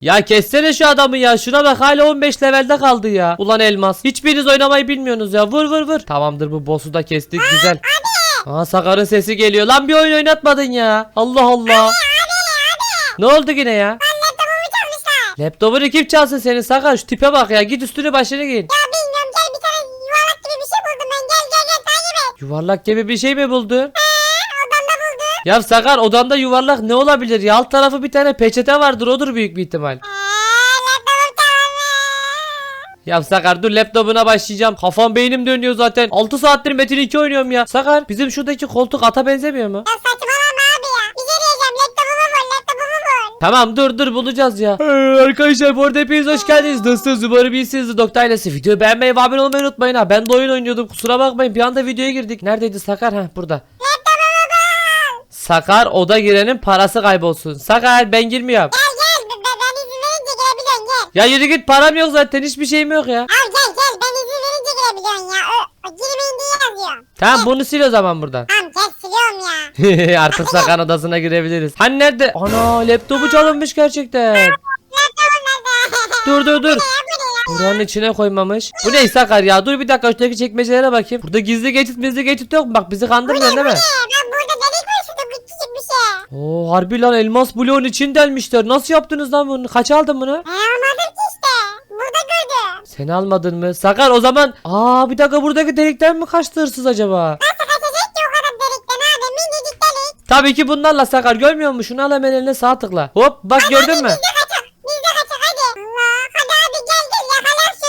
Ya kessene şu adamı ya. Şuna bak hala 15 levelde kaldı ya. Ulan elmas. Hiçbiriniz oynamayı bilmiyorsunuz ya. Vur vur vur. Tamamdır bu boss'u da kestik güzel. Aa Sakar'ın sesi geliyor. Lan bir oyun oynatmadın ya. Allah Allah. Ne oldu yine ya? Laptopunu kim çalsın senin Sakar? Şu tipe bak ya. Git üstünü başını giyin. Ya bilmiyorum gel bir tane yuvarlak gibi bir şey buldum ben. Gel gel gel takip et. Yuvarlak gibi bir şey mi buldun? Ya Sakar odanda yuvarlak ne olabilir ya? Alt tarafı bir tane peçete vardır odur büyük bir ihtimal. Ya Sakar dur laptopuna başlayacağım. Kafam beynim dönüyor zaten. 6 saattir Metin 2 oynuyorum ya. Sakar bizim şuradaki koltuk ata benzemiyor mu? Ya saçmalama abi ya. Bir şey diyeceğim laptopumu bul laptopumu bul. Tamam dur dur bulacağız ya. Ee, arkadaşlar bu arada hepiniz hoş geldiniz. Nasılsınız? Umarım iyisinizdir. Doktor ailesi. Videoyu beğenmeyi ve abone olmayı unutmayın ha. Ben de oyun oynuyordum. Kusura bakmayın. Bir anda videoya girdik. Neredeydi Sakar? Ha burada. Sakar oda girenin parası kaybolsun. Sakar ben girmiyorum. Gel gel ben, ben, izin verince girebiliyorsun gel. Ya yürü git param yok zaten. Hiçbir şeyim yok ya. Al gel gel ben izin verince girebiliyorsun ya. O, o girmeyin diye yazıyor. Tamam bunu sil o zaman buradan. Tamam gel siliyorum ya. Artık Sakar odasına girebiliriz. Hani nerede? Ana laptopu çalınmış gerçekten. Dur dur dur. Buranın içine koymamış. Bu ne Sakar ya? Dur bir dakika şuradaki çekmecelere bakayım. Burada gizli geçit gizli geçit yok mu? Bak bizi kandırmıyorsun değil mi? Oo harbi lan elmas bloğun için delmişler. Nasıl yaptınız lan bunu? Kaç aldın bunu? Ben almadım ki işte. Burada gördüm. Sen almadın mı? Sakar o zaman. Aa bir dakika buradaki delikten mi kaçtı hırsız acaba? Nasıl kaçacak ki o kadar delikten abi? Minicik delik. Tabii ki bunlarla Sakar görmüyor musun? Şunu al hemen eline sağ tıkla. Hop bak gördün mü? Biz de kaçak. Biz de kaçak hadi. Allah. Hadi abi gel gel yakalar hırsızı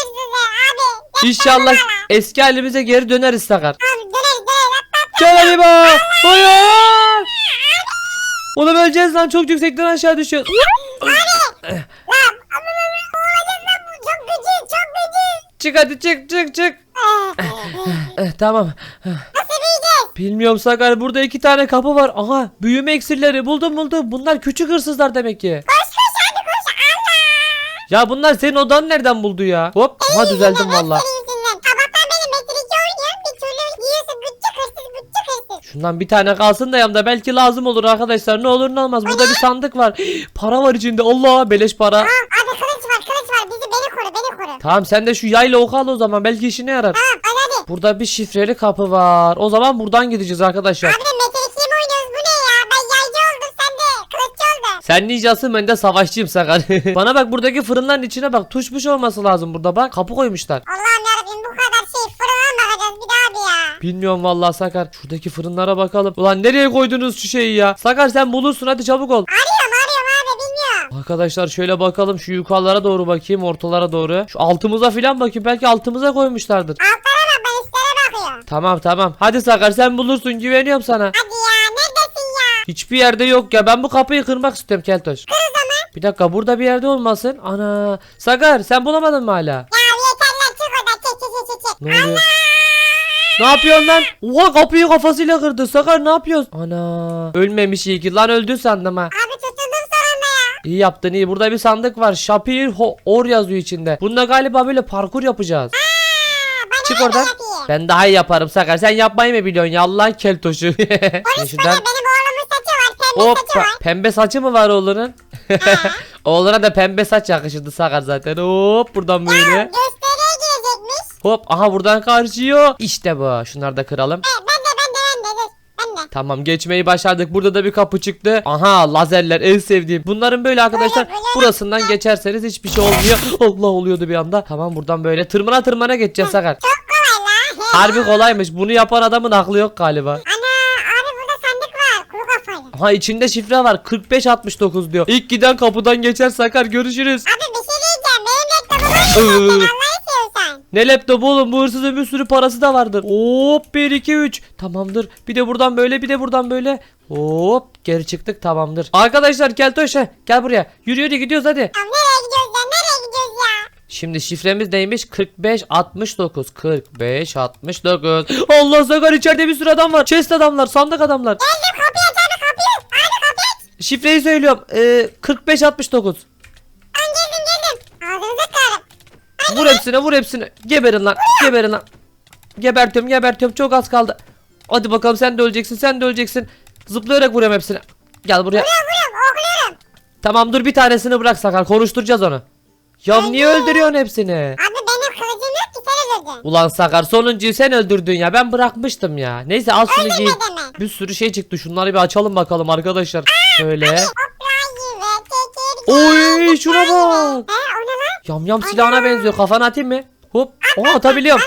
abi. Gel, İnşallah eski halimize geri döneriz Sakar. Abi döneriz döneriz. Gel hadi bak. Oğlum öleceğiz lan çok yüksekten aşağı düşüyor. Lan. Ama olacağız lan bu. Çok gıcır çok gıcır. Çık hadi çık çık çık. Eh, Eh, tamam. Nasıl büyüyeceğiz? Bilmiyorum Sakar burada iki tane kapı var. Aha büyüme iksirleri buldum buldum. Bunlar küçük hırsızlar demek ki. Koş koş hadi koş. Allah. Ya bunlar senin odanı nereden buldu ya? Hop aha düzeldim valla. Şundan bir tane kalsın da yanımda belki lazım olur arkadaşlar. Ne olur ne olmaz. Burada bir sandık var. Para var içinde. Allah beleş para. Tamam abi kılıç var kılıç var. Bizi beni koru beni koru. Tamam sen de şu yayla oku al o zaman. Belki işine yarar. Tamam hadi hadi. Burada bir şifreli kapı var. O zaman buradan gideceğiz arkadaşlar. Abi de 2'yi mi oynuyoruz? Bu ne ya? Ben yaycı oldum sen de kılıççı oldun. Sen ninjasın ben de savaşçıyım Sakar. Bana bak buradaki fırınların içine bak. Tuşmuş olması lazım burada bak. Kapı koymuşlar. Allah'ım Bilmiyorum vallahi Sakar. Şuradaki fırınlara bakalım. Ulan nereye koydunuz şu şeyi ya? Sakar sen bulursun hadi çabuk ol. Arıyorum arıyorum abi bilmiyorum. Arkadaşlar şöyle bakalım şu yukarılara doğru bakayım ortalara doğru. Şu altımıza filan bakayım belki altımıza koymuşlardır. Altlara bak ben üstlere bakıyorum. Tamam tamam. Hadi Sakar sen bulursun güveniyorum sana. Hadi ya neredesin ya? Hiçbir yerde yok ya. Ben bu kapıyı kırmak istiyorum Keltoş. Kır o zaman. Bir dakika burada bir yerde olmasın. Ana. Sakar sen bulamadın mı hala? Ya yeter lan çık oradan çık çık çık çık. Ne oluyor? Ne yapıyorsun lan? Oha kapıyı kafasıyla kırdı. Sakar ne yapıyorsun? Ana. Ölmemiş iyi ki. Lan öldü sandım ha. Abi tutuldum sonunda ya. İyi yaptın iyi. Burada bir sandık var. Shapir Ho- Or yazıyor içinde. Bunda galiba böyle parkur yapacağız. Aa, bana Çık oradan. yapayım? Ben daha iyi yaparım Sakar. Sen yapmayı mı biliyorsun ya Allah'ın keltoşu. Polis şuradan... bana benim oğlumun saçı var pembe saçı var. pembe saçı mı var oğlunun? Oğluna da pembe saç yakışırdı Sakar zaten. Hop buradan böyle. Girecekmiş. Hop aha buradan karşıyor. İşte bu. Şunları da kıralım. E, ben de ben de ben de dur. Ben de. Tamam geçmeyi başardık. Burada da bir kapı çıktı. Aha lazerler en sevdiğim. Bunların böyle arkadaşlar Böyle, böyle. burasından geçerseniz hiçbir şey olmuyor. Allah oluyordu bir anda. Tamam buradan böyle tırmana tırmana geçeceğiz Sakar. Çok kolay la. Harbi kolaymış. Bunu yapan adamın aklı yok galiba. Var. Ha içinde şifre var. 4569 diyor. İlk giden kapıdan geçer Sakar. Görüşürüz. Abi bir şey diyeceğim. Benim laptopumu Iıı. Ne laptop oğlum bu hırsızın bir sürü parası da vardır. Hop 1 2 3 tamamdır. Bir de buradan böyle bir de buradan böyle. Hop geri çıktık tamamdır. Arkadaşlar Keltoş he, gel buraya. Yürü yürü gidiyoruz hadi. Ya nereye gidiyoruz ya? Nereye gidiyoruz ya? Şimdi şifremiz neymiş? 45 69 45 69. Allah sakar içeride bir sürü adam var. Chest adamlar, sandık adamlar. Geldim kapıyı aç abi kapıyı. Abi kapıyı. Şifreyi söylüyorum. Ee, 45 69. Ben geldim geldim. Ağzınıza kırarım. Vur hepsine, vur hepsine. Geberin lan. Geberin lan. Gebertiyorum, gebertiyorum. Çok az kaldı. Hadi bakalım sen de öleceksin, sen de öleceksin. Zıplayarak vuruyorum hepsine. Gel buraya. Vuruyorum vuruyorum okluyorum. Tamam dur bir tanesini bırak Sakar konuşturacağız onu. Ya niye öldürüyorsun hepsini? Abi benim kılıcım yok ki sen öldürdün. Ulan Sakar sonuncuyu sen öldürdün ya ben bırakmıştım ya. Neyse al şunu giy. Bir sürü şey çıktı şunları bir açalım bakalım arkadaşlar. Şöyle. Hoplayı ve tekir. Oy şuna bak. He? Yam yam silahına benziyor kafana atayım mı? Hop. Oha atabiliyorum.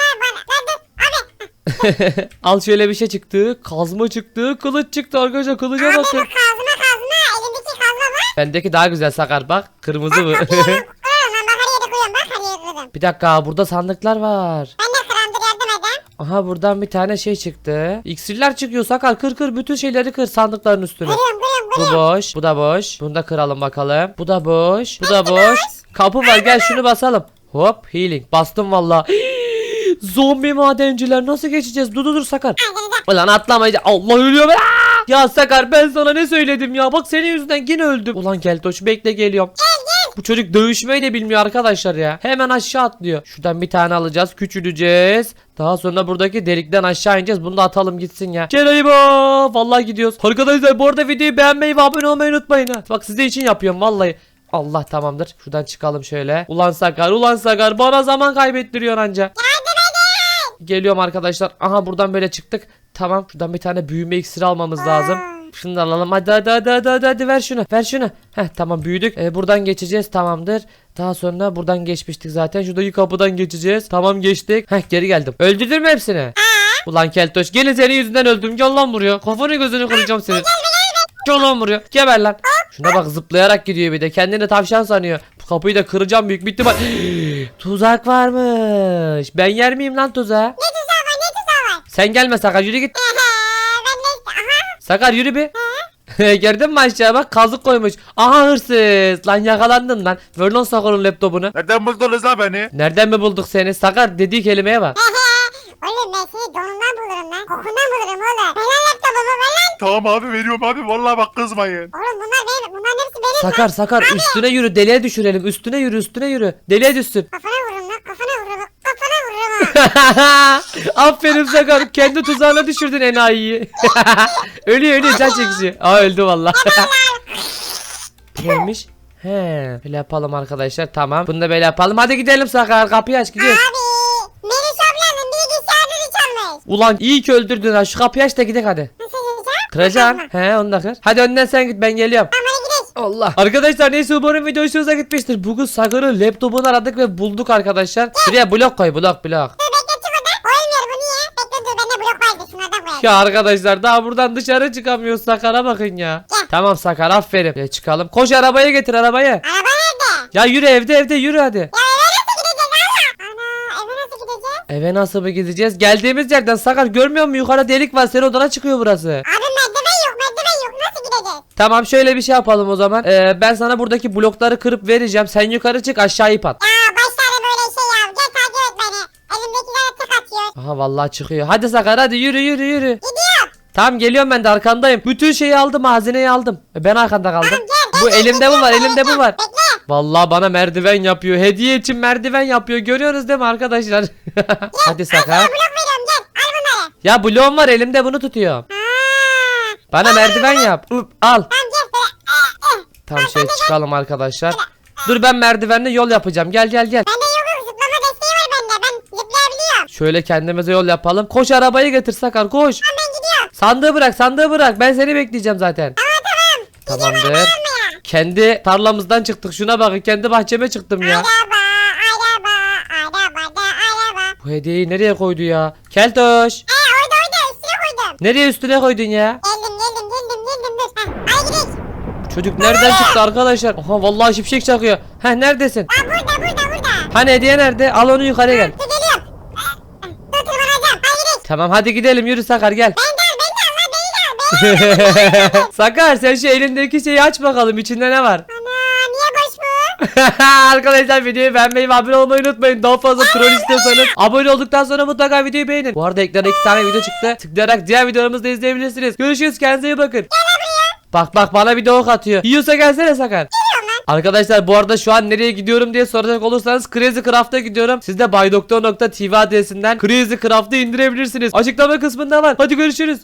Al şöyle bir şey çıktı. Kazma çıktı. Kılıç çıktı arkadaşlar. Kılıca Abi bu kazma kazma. Elimdeki kazma var. Bendeki daha güzel Sakar bak. Kırmızı bu. Lan bak her her koydum. bir dakika burada sandıklar var. Ben de kıramdır yardım eden. Aha buradan bir tane şey çıktı. İksirler çıkıyor Sakar. Kır kır bütün şeyleri kır sandıkların üstüne. Kırıyorum kırıyorum Bu kırıyorum. boş. Bu da boş. Bunu da kıralım bakalım. Bu da boş. Bu da boş. Kapı var gel şunu basalım. Hop healing. Bastım valla. Zombi madenciler nasıl geçeceğiz? Dur dur dur Sakar. Ulan atlamayacağım. Allah ölüyor. Aa! Ya Sakar ben sana ne söyledim ya? Bak senin yüzünden yine öldüm. Ulan Keltoş bekle geliyorum. Bu çocuk dövüşmeyi de bilmiyor arkadaşlar ya. Hemen aşağı atlıyor. Şuradan bir tane alacağız. Küçüleceğiz. Daha sonra buradaki delikten aşağı ineceğiz. Bunu da atalım gitsin ya. Keraybo. Vallahi gidiyoruz. Arkadaşlar bu arada videoyu beğenmeyi ve abone olmayı unutmayın ha. Bak sizin için yapıyorum vallahi. Allah tamamdır. Şuradan çıkalım şöyle. Ulan Sakar, ulan Sakar. Bana zaman kaybettiriyor anca. Geliyorum arkadaşlar. Aha buradan böyle çıktık. Tamam. Şuradan bir tane büyüme iksiri almamız lazım. Şunu da alalım. Hadi hadi hadi hadi hadi, hadi. ver şunu. Ver şunu. Heh tamam büyüdük. Ee, buradan geçeceğiz. Tamamdır. Daha sonra buradan geçmiştik zaten. Şuradaki kapıdan geçeceğiz. Tamam geçtik. Heh geri geldim. Öldürdün mü hepsini? Ulan Keltoş gene senin yüzünden öldüm. Gel lan buraya. Kafanı gözünü kıracağım senin. Gel lan buraya. Geber lan. Şuna bak zıplayarak gidiyor bir de. Kendini tavşan sanıyor. Bu kapıyı da kıracağım büyük bir ihtimal. Tuzak varmış. Ben yer miyim lan tuzağı? Ne tuzağı var ne tuzağı var? Sen gelme Sakar yürü git. Ben aha. Sakar yürü bir. Gördün mü aşağı bak kazık koymuş. Aha hırsız. Lan yakalandın lan. Ver lan Sakar'ın laptopunu. Nereden buldunuz lan beni? Nereden mi bulduk seni? Sakar dediği kelimeye bak. Oğlum ben seni donundan bulurum lan. Kokundan bulurum oğlum. Ver lan laptopumu ver lan. Tamam abi veriyorum abi vallahi bak kızmayın. Oğlum bunlar benim. Bunların hepsi benim. Sakar Sakar üstüne yürü deliğe düşürelim. Üstüne yürü üstüne yürü. Deliğe düşsün. Kafana vururum lan. Kafana vururum. Kafana vururum ha. Aferin Sakar. Kendi tuzağına düşürdün enayiyi. ölüyor ölüyor can çekici. Aa öldü valla. Neymiş? He. Böyle yapalım arkadaşlar. Tamam. Bunu da böyle yapalım. Hadi gidelim Sakar. Kapıyı aç gidiyoruz. Abi. Ulan iyi ki öldürdün ha. Şu kapıyı aç da gidelim hadi. Nasıl? Kıracaksın. He onu da kır. Hadi önden sen git ben geliyorum. Tamam hadi gidelim. Allah. Arkadaşlar neyse umarım video hoşunuza gitmiştir. Bugün Sakar'ın laptopunu aradık ve bulduk arkadaşlar. Şuraya blok koy blok blok. Dur bekle çık oradan. Koymuyor bu niye? Bekle dur bende blok vardı. Şunlardan koyalım. Ya arkadaşlar daha buradan dışarı çıkamıyoruz Sakar'a bakın ya. Gel. Tamam Sakar aferin. Ya çıkalım. Koş arabaya getir arabayı. Araba nerede? Ya yürü evde evde yürü hadi. Ya Eve nasıl mı gideceğiz? Geldiğimiz yerden Sakar görmüyor musun? Yukarı delik var. Senin odana çıkıyor burası. Abi merdiven yok merdiven yok. Nasıl gideceğiz? Tamam şöyle bir şey yapalım o zaman. Ee, ben sana buradaki blokları kırıp vereceğim. Sen yukarı çık aşağı ip at. Ya başları böyle şey ya. Gel takip et beni. Elimdekilere tık atıyor. Aha vallahi çıkıyor. Hadi Sakar hadi yürü yürü yürü. Gidiyor. Tamam geliyorum ben de arkandayım. Bütün şeyi aldım hazineyi aldım. Ben arkanda kaldım. Gel, gel, Bu elimde bu var elimde bu var. Bekle. Vallahi bana merdiven yapıyor. Hediye için merdiven yapıyor. Görüyoruz değil mi arkadaşlar? Hadi Sakar. Blok veriyorum gel. Al bunları. Ya bloğum var elimde bunu tutuyorum. Ha. Bana merdiven yap. Üp, al. Tamam gel. Böyle. Eh, eh. Tamam şöyle çıkalım arkadaşlar. Dur ben merdivenle yol yapacağım. Gel gel gel. Bende yok yok zıplama desteği var bende. Ben zıplayabiliyorum. Şöyle kendimize yol yapalım. Koş arabayı getir Sakar koş. Tamam ben gidiyorum. Sandığı bırak sandığı bırak. Ben seni bekleyeceğim zaten. Tamam tamam. Tamamdır. Almaya. Kendi tarlamızdan çıktık. Şuna bakın kendi bahçeme çıktım ya. Araba, araba, araba da araba. Bu hediyeyi nereye koydu ya? Keltoş. E orada orada üstüne koydum. Nereye üstüne koydun ya? Geldim geldim geldim geldim dur. Heh, gidelim. Çocuk nereden çıktı arkadaşlar? Aha vallahi şimşek çakıyor. Heh neredesin? Ha burada burada burada. Hani hediye nerede? Al onu yukarı gel. Dur geliyorum. Dur tırmanacağım. Gidelim. Tamam hadi gidelim yürü Sakar gel. Beni Sakar sen şu elindeki şeyi aç bakalım içinde ne var? Ana niye boş bu? Arkadaşlar videoyu beğenmeyi ve abone olmayı unutmayın. Daha fazla troll istiyorsanız abone olduktan sonra mutlaka videoyu beğenin. Bu arada ekrana iki tane video çıktı. Tıklayarak diğer videolarımızı da izleyebilirsiniz. Görüşürüz kendinize iyi bakın. Bak bak bana bir ok atıyor. Yiyorsa gelsene Sakar. Arkadaşlar bu arada şu an nereye gidiyorum diye soracak olursanız Crazy Craft'a gidiyorum. Siz de baydoktor.tv adresinden Crazy Craft'ı indirebilirsiniz. Açıklama kısmında var. Hadi görüşürüz.